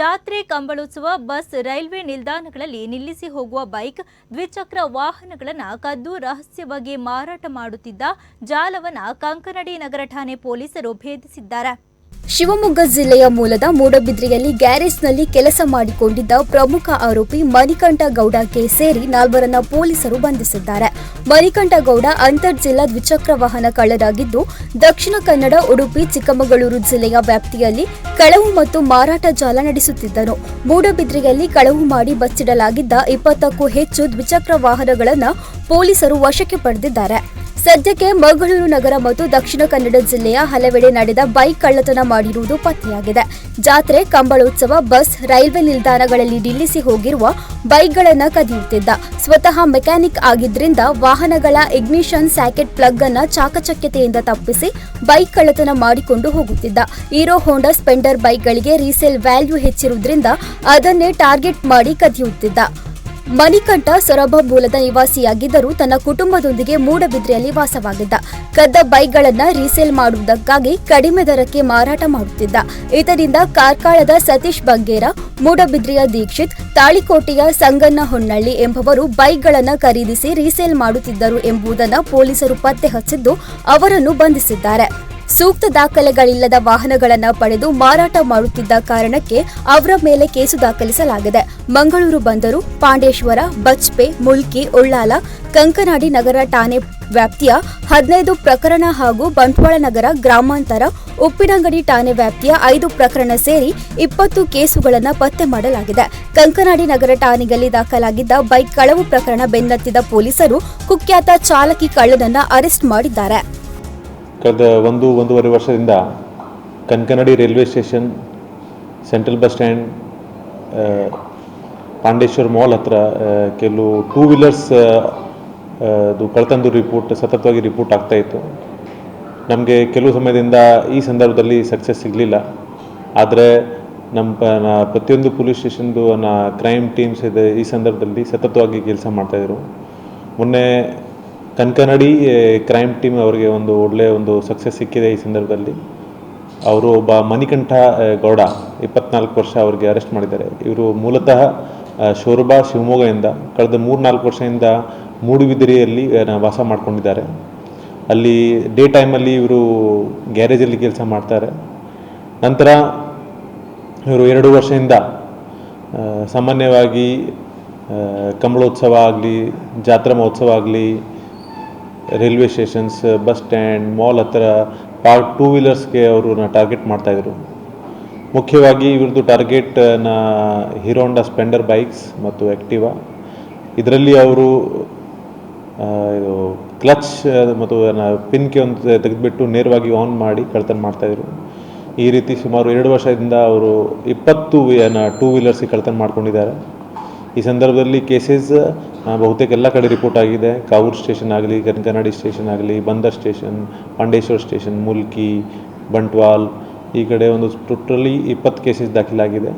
ಜಾತ್ರೆ ಕಂಬಳೋತ್ಸವ, bus, railway ನಿಲ್ದಾಣಗಳಲ್ಲಿ ನಿಲ್ಲಿಸಿ ಹೋಗುವ ಬೈಕ್, ದ್ವಿಚಕ್ರ ವಾಹನಗಳನ್ನು ಕದ್ದು ರಹಸ್ಯವಾಗಿ ಮಾರಾಟ ಮಾಡುತ್ತಿದ್ದ ಜಾಲವನ್ನು ಕಂಕನಡಿ ನಗರ ಠಾಣೆ ಪೊಲೀಸರು ಭೇದಿಸಿದ್ದಾರೆ. ಶಿವಮೊಗ್ಗ ಜಿಲ್ಲೆಯ ಮೂಲದ ಮೂಡಬಿದ್ರಿಯಲ್ಲಿ ಗ್ಯಾರೇಜ್ನಲ್ಲಿ ಕೆಲಸ ಮಾಡಿಕೊಂಡಿದ್ದ ಪ್ರಮುಖ ಆರೋಪಿ ಮಣಿಕಂಠ ಗೌಡಕ್ಕೆ ಸೇರಿ ನಾಲ್ವರನ್ನ ಪೊಲೀಸರು ಬಂಧಿಸಿದ್ದಾರೆ. ಮಣಿಕಂಠ ಗೌಡ ಅಂತರ್ ಜಿಲ್ಲಾ ದ್ವಿಚಕ್ರ ವಾಹನ ಕಳ್ಳರಾಗಿದ್ದು, ದಕ್ಷಿಣ ಕನ್ನಡ, ಉಡುಪಿ, ಚಿಕ್ಕಮಗಳೂರು ಜಿಲ್ಲೆಯ ವ್ಯಾಪ್ತಿಯಲ್ಲಿ ಕಳವು ಮತ್ತು ಮಾರಾಟ ಜಾಲ ನಡೆಸುತ್ತಿದ್ದನು ಮೂಡಬಿದ್ರಿಯಲ್ಲಿ ಕಳವು ಮಾಡಿ ಬಚ್ಚಿಡಲಾಗಿದ್ದ ಇಪ್ಪತ್ತಕ್ಕೂ ಹೆಚ್ಚು ದ್ವಿಚಕ್ರ ವಾಹನಗಳನ್ನು ಪೊಲೀಸರು ವಶಕ್ಕೆ ಪಡೆದಿದ್ದಾರೆ. ಸದ್ಯಕ್ಕೆ ಮಂಗಳೂರು ನಗರ ಮತ್ತು ದಕ್ಷಿಣ ಕನ್ನಡ ಜಿಲ್ಲೆಯ ಹಲವೆಡೆ ನಡೆದ ಬೈಕ್ ಕಳ್ಳತನ ಮಾಡಿರುವುದು ಪತ್ತೆಯಾಗಿದೆ. ಜಾತ್ರೆ, ಕಂಬಳೋತ್ಸವ, ಬಸ್, ರೈಲ್ವೆ ನಿಲ್ದಾಣಗಳಲ್ಲಿ ನಿಲ್ಲಿಸಿ ಹೋಗಿರುವ ಬೈಕ್ಗಳನ್ನು ಕದಿಯುತ್ತಿದ್ದ. ಸ್ವತಃ ಮೆಕ್ಯಾನಿಕ್ ಆಗಿದ್ದರಿಂದ ವಾಹನಗಳ ಇಗ್ನಿಷನ್ ಸ್ಯಾಕೆಟ್ ಪ್ಲಗ್ ಅನ್ನು ಚಾಕಚಕ್ಯತೆಯಿಂದ ತಪ್ಪಿಸಿ ಬೈಕ್ ಕಳ್ಳತನ ಮಾಡಿಕೊಂಡು ಹೋಗುತ್ತಿದ್ದ. ಹೀರೋ ಹೋಂಡಾ ಸ್ಪೆಂಡರ್ ಬೈಕ್ಗಳಿಗೆ ರೀಸೇಲ್ ವ್ಯಾಲ್ಯೂ ಹೆಚ್ಚಿರುವುದರಿಂದ ಅದನ್ನೇ ಟಾರ್ಗೆಟ್ ಮಾಡಿ ಕದಿಯುತ್ತಿದ್ದ. ಮಣಿಕಂಠ ಸೊರಬ ಮೂಲದ ನಿವಾಸಿಯಾಗಿದ್ದರೂ ತನ್ನ ಕುಟುಂಬದೊಂದಿಗೆ ಮೂಡಬಿದ್ರೆಯಲ್ಲಿ ವಾಸವಾಗಿದ್ದ. ಕದ್ದ ಬೈಕ್ಗಳನ್ನು ರೀಸೇಲ್ ಮಾಡುವುದಕ್ಕಾಗಿ ಕಡಿಮೆ ದರಕ್ಕೆ ಮಾರಾಟ ಮಾಡುತ್ತಿದ್ದ. ಇದರಿಂದ ಕಾರ್ಕಳದ ಸತೀಶ್ ಬಂಗೇರ, ಮೂಡಬಿದ್ರೆಯ ದೀಕ್ಷಿತ್, ತಾಳಿಕೋಟೆಯ ಸಂಗಣ್ಣ ಹೊನ್ನಳ್ಳಿ ಎಂಬವರು ಬೈಕ್ಗಳನ್ನು ಖರೀದಿಸಿ ರೀಸೇಲ್ ಮಾಡುತ್ತಿದ್ದರು ಎಂಬುದನ್ನು ಪೊಲೀಸರು ಪತ್ತೆ ಹಚ್ಚಿದ್ದು ಅವರನ್ನು ಬಂಧಿಸಿದ್ದಾರೆ. ಸೂಕ್ತ ದಾಖಲೆಗಳಿಲ್ಲದ ವಾಹನಗಳನ್ನು ಪಡೆದು ಮಾರಾಟ ಮಾಡುತ್ತಿದ್ದ ಕಾರಣಕ್ಕೆ ಅವರ ಮೇಲೆ ಕೇಸು ದಾಖಲಿಸಲಾಗಿದೆ. ಮಂಗಳೂರು ಬಂದರು, ಪಾಂಡೇಶ್ವರ, ಬಚ್ಪೆ ಮುಲ್ಕಿ ಉಳ್ಳಾಲ, ಕಂಕನಾಡಿ ನಗರ ಠಾಣೆ ವ್ಯಾಪ್ತಿಯ ಹದಿನೈದು ಪ್ರಕರಣ ಹಾಗೂ ಬಂಟ್ವಾಳ ನಗರ ಗ್ರಾಮಾಂತರ, ಉಪ್ಪಿನಂಗಡಿ ಠಾಣೆ ವ್ಯಾಪ್ತಿಯ ಐದು ಪ್ರಕರಣ ಸೇರಿ ಇಪ್ಪತ್ತು ಕೇಸುಗಳನ್ನು ಪತ್ತೆ ಮಾಡಲಾಗಿದೆ. ಕಂಕನಾಡಿ ನಗರ ಠಾಣೆಯಲ್ಲಿ ದಾಖಲಾಗಿದ್ದ ಬೈಕ್ ಕಳವು ಪ್ರಕರಣ ಬೆನ್ನತ್ತಿದ ಪೊಲೀಸರು ಕುಖ್ಯಾತ ಚಾಲಕಿ ಕಳ್ಳನನ್ನ ಅರೆಸ್ಟ್ ಮಾಡಿದ್ದಾರೆ. ಕಳೆದ ಒಂದು, ಒಂದೂವರೆ ವರ್ಷದಿಂದ Kankanadi railway station, central bus stand Pandeshwar mall ಹತ್ರ ಕೆಲವು ಟೂ ವೀಲರ್ಸ್ ಅದು ಕಳ್ತಂದು ರಿಪೋರ್ಟ್ ಸತತವಾಗಿ ರಿಪೋರ್ಟ್ ಆಗ್ತಾ ಇತ್ತು. ನಮಗೆ ಕೆಲವು ಸಮಯದಿಂದ ಈ ಸಂದರ್ಭದಲ್ಲಿ ಸಕ್ಸಸ್ ಸಿಗಲಿಲ್ಲ. ಆದರೆ ನಮ್ಮ ಪ್ರತಿಯೊಂದು ಪೊಲೀಸ್ ಸ್ಟೇಷನ್ದು ನಾ ಕ್ರೈಮ್ ಟೀಮ್ಸ್ ಇದೆ ಈ ಸಂದರ್ಭದಲ್ಲಿ ಸತತವಾಗಿ ಕೆಲಸ ಮಾಡ್ತಾಯಿದ್ರು ಮೊನ್ನೆ ಕನ್ಕನಡಿ ಕ್ರೈಮ್ ಟೀಮ್ ಅವರಿಗೆ ಒಂದು ಒಳ್ಳೆಯ ಒಂದು ಸಕ್ಸಸ್ ಸಿಕ್ಕಿದೆ ಈ ಸಂದರ್ಭದಲ್ಲಿ. ಅವರು ಒಬ್ಬ ಮಣಿಕಂಠ ಗೌಡ ಇಪ್ಪತ್ನಾಲ್ಕು ವರ್ಷ ಅವರಿಗೆ ಅರೆಸ್ಟ್ ಮಾಡಿದ್ದಾರೆ. ಇವರು ಮೂಲತಃ ಶೋರ್ಬಾ, ಶಿವಮೊಗ್ಗದಿಂದ ಕಳೆದ ಮೂರು ನಾಲ್ಕು ವರ್ಷದಿಂದ ಮೂಡುಬಿದಿರೆಯಲ್ಲಿ ವಾಸ ಮಾಡ್ಕೊಂಡಿದ್ದಾರೆ. ಅಲ್ಲಿ ಡೇ ಟೈಮಲ್ಲಿ ಇವರು ಗ್ಯಾರೇಜಲ್ಲಿ ಕೆಲಸ ಮಾಡ್ತಾರೆ. ನಂತರ ಇವರು ಎರಡು ವರ್ಷದಿಂದ ಸಾಮಾನ್ಯವಾಗಿ ಕಂಬಳೋತ್ಸವ ಆಗಲಿ, ಜಾತ್ರಾ ಮಹೋತ್ಸವ ಆಗಲಿ railway stations, bus stand, mall ಹತ್ರ ಪಾರ್ಕ್ ಟೂ ವೀಲರ್ಸ್ಗೆ ಅವ್ರನ್ನ ಟಾರ್ಗೆಟ್ ಮಾಡ್ತಾಯಿದ್ರು ಮುಖ್ಯವಾಗಿ ಇವ್ರದ್ದು ಟಾರ್ಗೆಟ್ನ ಹೀರೋಂಡಾ ಸ್ಪೆಂಡರ್ ಬೈಕ್ಸ್ ಮತ್ತು ಆ್ಯಕ್ಟಿವಾ ಇದರಲ್ಲಿ ಅವರು ಇದು ಕ್ಲಚ್ ಮತ್ತು ಪಿನ್ಗೆ ಒಂದು ತೆಗೆದುಬಿಟ್ಟು ನೇರವಾಗಿ ಆನ್ ಮಾಡಿ ಕಳ್ತನ ಮಾಡ್ತಾಯಿದ್ರು ಈ ರೀತಿ ಸುಮಾರು ಎರಡು ವರ್ಷದಿಂದ ಅವರು ಇಪ್ಪತ್ತು ಟೂ ವೀಲರ್ಸಿಗೆ ಕಳ್ತನ ಮಾಡ್ಕೊಂಡಿದ್ದಾರೆ. ಈ ಸಂದರ್ಭದಲ್ಲಿ ಕೇಸಸ್ ಬಹುತೇಕ ಎಲ್ಲ ಕಡೆ ರಿಪೋರ್ಟ್ ಆಗಿದೆ. ಕಾವೂರು ಸ್ಟೇಷನ್ ಆಗಲಿ ಕನಕನಾಡಿ ಸ್ಟೇಷನ್ ಆಗಲಿ, ಬಂದರ್ ಸ್ಟೇಷನ್ ಪಾಂಡೇಶ್ವರ್ ಸ್ಟೇಷನ್ ಮುಲ್ಕಿ, ಬಂಟ್ವಾಲ್ ಈ ಕಡೆ ಒಂದು ಟೋಟಲಿ ಇಪ್ಪತ್ತು ಕೇಸಸ್ ದಾಖಲಾಗಿದೆ.